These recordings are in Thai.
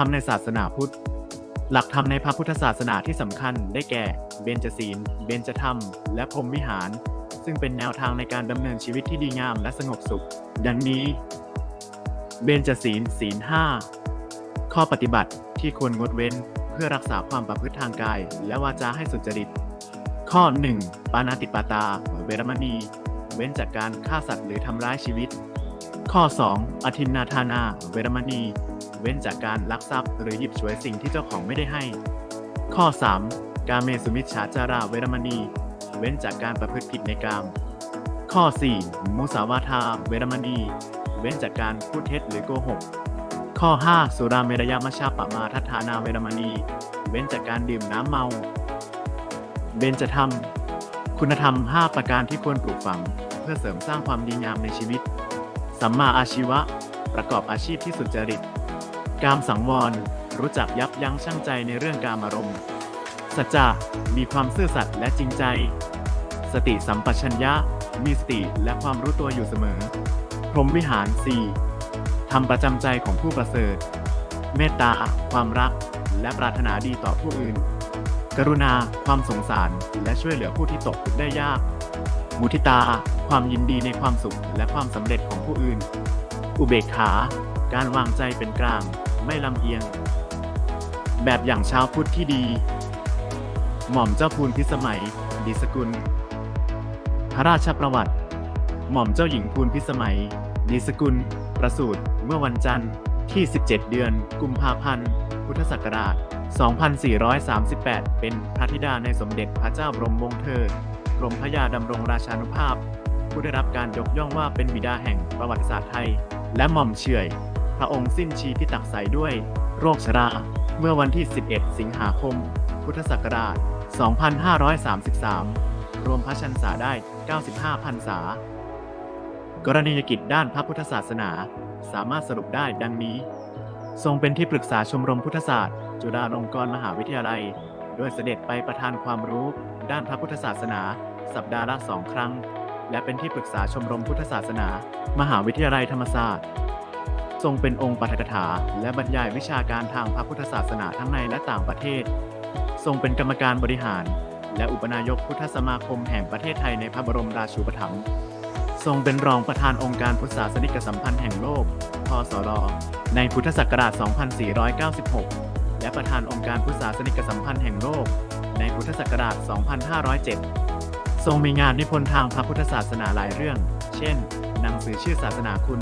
รมในศาสนาพุทธ หลักธรรมในพระพุทธศาสนาที่สำคัญได้แก่ เบญจศีล เบญจธรรม และพรหมวิหาร ซึ่งเป็นแนวทางในการดำเนินชีวิตที่ดีงามและสงบสุข ดังนี้ เบญจศีล ศีลห้าข้อปฏิบัติที่ควรงดเว้นเพื่อรักษาความประพฤติทางกาย และวาจาให้สุจริต ข้อ 1. ปานาติปาตาเวรมณี เว้นจากการฆ่าสัตว์หรือทำร้ายชีวิต ข้อ 2. อธินนาทานา เวรมณี เว้นจากการลักทรัพย์ หรือหยิบฉวยสิ่งที่เจ้าของไม่ได้ให้ ข้อ 3. การเมสุมิชฌาจาราเวรมณี เว้นจากการประพฤติผิดในกาม ข้อ 4. มุสาวาทาเวรมณี เว้นจากการพูดเท็จหรือโกหก ข้อ 5 สุราเมรยามชาปะมาทัฏฐานาเวรมณี เว้นจากการดื่มน้ำเมา เบญจธรรม คุณธรรม 5 ประการที่ควรปลูกฝัง เพื่อเสริมสร้างความดีงามในชีวิต สัมมาอาชีวะ ประกอบอาชีพที่สุจริต กามสังวร รู้จักยับยั้งชั่งใจในเรื่องการอารมณ์ สัจจะ มีความซื่อสัตย์และจริงใจ สติสัมปชัญญะ มีสติและความรู้ตัวอยู่เสมอ พรหมวิหาร 4. ทำประจำใจของผู้ประเสริฐ เมตตา ความรัก และปรารถนาดีต่อผู้อื่น กรุณา ความสงสาร และช่วยเหลือผู้ที่ตกทุกข์ได้ยาก มุทิตา ความยินดีในความสุขและความสำเร็จของผู้อื่น อุเบกขาการวางใจเป็นกลาง ไม่ลำเอียง แบบอย่างชาวพุทธที่ดี หม่อมเจ้าพูนพิสมัยดีสกุล พระราชประวัติ หม่อมเจ้าหญิงพูนพิสมัยดีสกุล ประสูติเมื่อวันจันทร์ที่ 17 เดือน กุมภาพันธ์ พุทธศักราช 2438 เป็นพระธิดาในสมเด็จพระเจ้าบรมวงศ์เธอกรมพระยาดำรงราชานุภาพ ผู้ได้รับการยกย่องว่าเป็นบิดาแห่งประวัติศาสตร์ไทย และหม่อมเฉอย พระองค์สิ้นชีที่ตักใสด้วย โรคชรา เมื่อวันที่ 11 สิงหาคม พุทธศักราช 2533 รวมพระชันษาได้ 95พรรษากรณียกิจด้านพระพุทธศาสนา สามารถสรุปได้ดังนี้ ทรงเป็นที่ปรึกษาชมรมพุทธศาสตร์ จุฬาลงกรณ์มหาวิทยาลัย โดยเสด็จไปประทานความรู้ด้านพระพุทธศาสนา สัปดาห์ละสองครั้ง และเป็นที่ปรึกษาชมรมพุทธศาสนา มหาวิทยาลัยธรรมศาสตร์ ทรงเป็นองค์ปาฐกถา และบรรยายวิชาการทางพระพุทธศาสนาทั้งในและต่างประเทศ ทรงเป็นกรรมการบริหาร และอุปนายกพุทธสมาคมแห่งประเทศไทยในพระบรมราชูปถัมภ์ ทรงเป็นรองประธานองค์การพุทธศาสนิกสัมพันธ์แห่งโลกพสรในพุทธศักราช 2496 และประธานองค์การพุทธศาสนิกสัมพันธ์แห่งโลก ในพุทธศักราช 2507 ทรงมีงานนิพนธ์ทางพระพุทธศาสนาหลายเรื่อง เช่น หนังสือชื่อศาสนาคุณ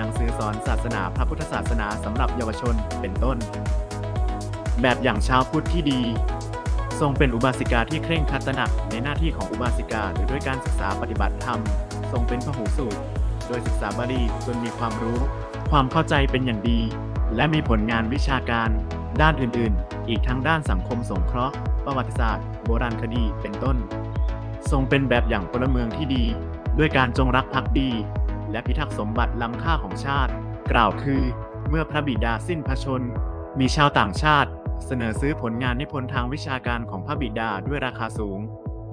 หนังสือสอนศาสนาพระพุทธศาสนาสำหรับเยาวชนเป็นต้น แบบอย่างชาวพุทธที่ดี ทรงเป็นอุบาสิกาที่เคร่งครัดตระหนักในหน้าที่ของอุบาสิกาโดยด้วยการศึกษาปฏิบัติธรรม ทรงเป็นพหูสูตร โดยศึกษาบาลีจนมีความรู้ ความเข้าใจเป็นอย่างดี และมีผลงานวิชาการ ด้านอื่นๆ อีกทั้งด้านสังคมสงเคราะห์ ประวัติศาสตร์ โบราณคดีเป็นต้น ทรงเป็นแบบอย่างพลเมืองที่ดี ด้วยการจงรักภักดี และพิทักษ์สมบัติล้ำค่าของชาติ กล่าวคือ เมื่อพระบิดาสิ้นพระชนม์มีชาวต่างชาติ เสนอซื้อผลงานนิพนธ์ทางวิชาการของพระบิดาด้วยราคาสูง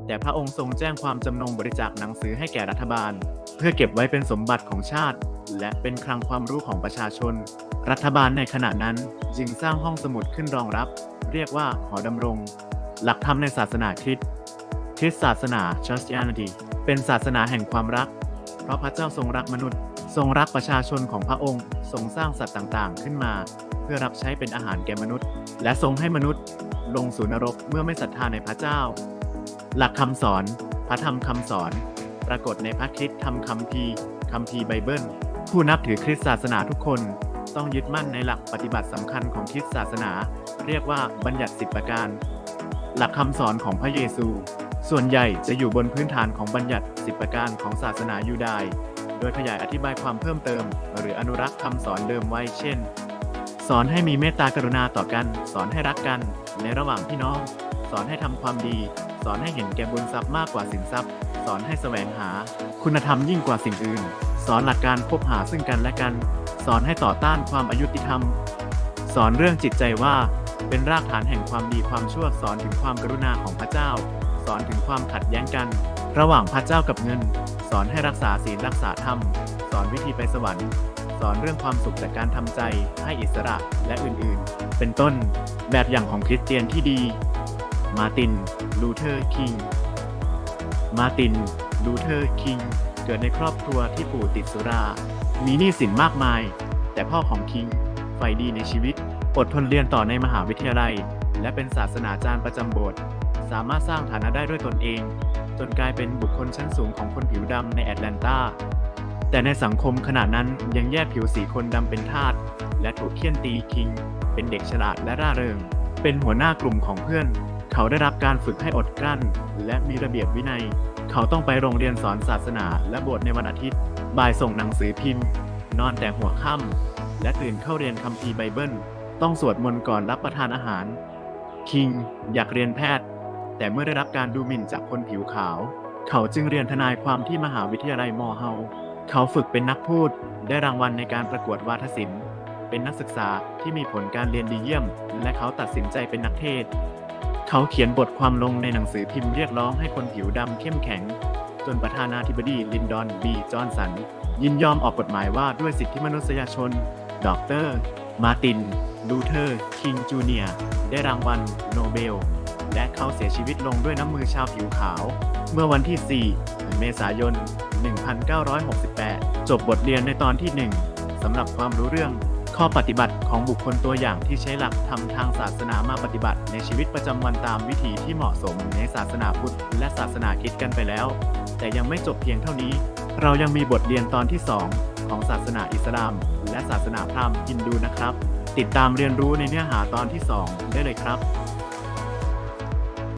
แต่พระองค์ทรงแจ้งความจำนงบริจาคหนังสือให้แก่รัฐบาล เพื่อเก็บไว้เป็นสมบัติของชาติ และเป็นคลังความรู้ของประชาชน รัฐบาลในขณะนั้นจึงสร้างห้องสมุดขึ้นรองรับ เรียกว่าหอดำรง หลักธรรมในศาสนาคริสต์คริสตศาสนา Christianity เป็นศาสนาแห่งความรัก เพราะพระเจ้าทรงรักมนุษย์ ทรงรักประชาชนของพระองค์ ทรงสร้างสัตว์ต่างๆ ขึ้นมา เพื่อรับใช้เป็นอาหารแก่มนุษย์ และทรงให้มนุษย์ ลงสู่นรกเมื่อไม่ศรัทธาในพระเจ้า หลักคำสอน พระธรรมคำสอน ปรากฏในพระคริสต์ธรรมคัมภีร์คัมภีร์ไบเบิล ผู้นับถือคริสตศาสนาทุกคน ต้องยึดมั่นในหลักปฏิบัติสำคัญของคริสตศาสนา เรียกว่าบัญญัติสิบประการ หลักคำสอนของพระเยซู ส่วนใหญ่จะอยู่บนพื้นฐานของบัญญัติสิบประการของศาสนายูดายโดยขยายอธิบายความเพิ่มเติม หรืออนุรักษ์คำสอนเดิมไว้เช่น สอนให้มีเมตตากรุณาต่อกัน สอนให้รักกันในระหว่างพี่น้อง สอนให้ทำความดี สอนให้เห็นแก่บุญทรัพย์มากกว่าสินทรัพย์ สอนให้แสวงหา คุณธรรมยิ่งกว่าสิ่งอื่น สอนหลักการคบหาซึ่งกันและกัน สอนให้ต่อต้านความอายุติธรรม สอนเรื่องจิตใจว่า เป็นรากฐานแห่งความดีความชั่วสอนถึงความกรุณาของพระเจ้า สอนถึงความขัดแย้งกัน ระหว่างพระเจ้ากับเงิน สอนให้รักษาศีลรักษาธรรม สอนวิธีไปสวรรค์ สอนเรื่องความสุขจากการทำใจให้อิสระและอื่นๆ เป็นต้นแบบอย่างของคริสเตียนที่ดี มาติน ลูเทอร์ คิง มาติน ลูเทอร์ คิง เกิดในครอบครัวที่ปู่ติดสุรา มีหนี้สินมากมาย แต่พ่อของคิงใฝ่ดีในชีวิต อดทนเรียนต่อในมหาวิทยาลัย และเป็นศาสนาจารย์ประจำโบสถ์สามารถสร้างฐานะได้ด้วยตนเอง จนกลายเป็นบุคคลชั้นสูงของคนผิวดำในแอตแลนตาแต่ในสังคมขณะนั้นยังแยกผิวสีคนดำเป็นทาสและถูกเคี่ยนตีคิง เป็นเด็กฉลาดและร่าเริง เป็นหัวหน้ากลุ่มของเพื่อน เขาได้รับการฝึกให้อดกลั้น และมีระเบียบวินัย เขาต้องไปโรงเรียนสอนศาสนาและบสถ์ในวันอาทิตย์ บ่ายส่งหนังสือพิมพ์ นอนแต่หัวค่ำและตื่นเข้าเรียนคัมภีร์ไบเบิล ต้องสวดมนต์ก่อนรับประทานอาหาร คิงอยากเรียนแพทย์ แต่เมื่อได้รับการดูหมิ่นจากคนผิวขาว เขาจึงเรียนทนายความที่มหาวิทยาลัยมอเฮาเขาฝึกเป็นนักพูด ได้รางวัลในการประกวดวาทศิลป์ เป็นนักศึกษาที่มีผลการเรียนดีเยี่ยม และเขาตัดสินใจเป็นนักเทศ เขาเขียนบทความลงในหนังสือพิมพ์เรียกร้องให้คนผิวดำเข้มแข็ง จนประธานาธิบดีลินดอนบีจอห์นสัน ยินยอมออกกฎหมายว่าด้วยสิทธิมนุษยชน ดร มาร์ติน ลูเทอร์ คิงจูเนียได้รางวัลโนเบล และเขาเสียชีวิตลงด้วยน้ำมือชาวผิวขาว เมื่อวันที่ 4 เมษายน 1968 จบบทเรียนในตอนที่ 1สำหรับความรู้เรื่องข้อปฏิบัติของบุคคลตัวอย่างที่ใช้หลักธรรมทางศาสนามาปฏิบัติ ในชีวิตประจำวันตามวิธีที่เหมาะสมในศาสนาพุทธและศาสนาคิดกันไปแล้ว แต่ยังไม่จบเพียงเท่านี้ เรายังมีบทเรียนตอนที่ 2 ของศาสนาอิสลาม และศาสนาพราหมณ์ฮินดูนะครับ ติดตามเรียนรู้ในเนื้อหาตอนที่ 2 ได้เลยครับ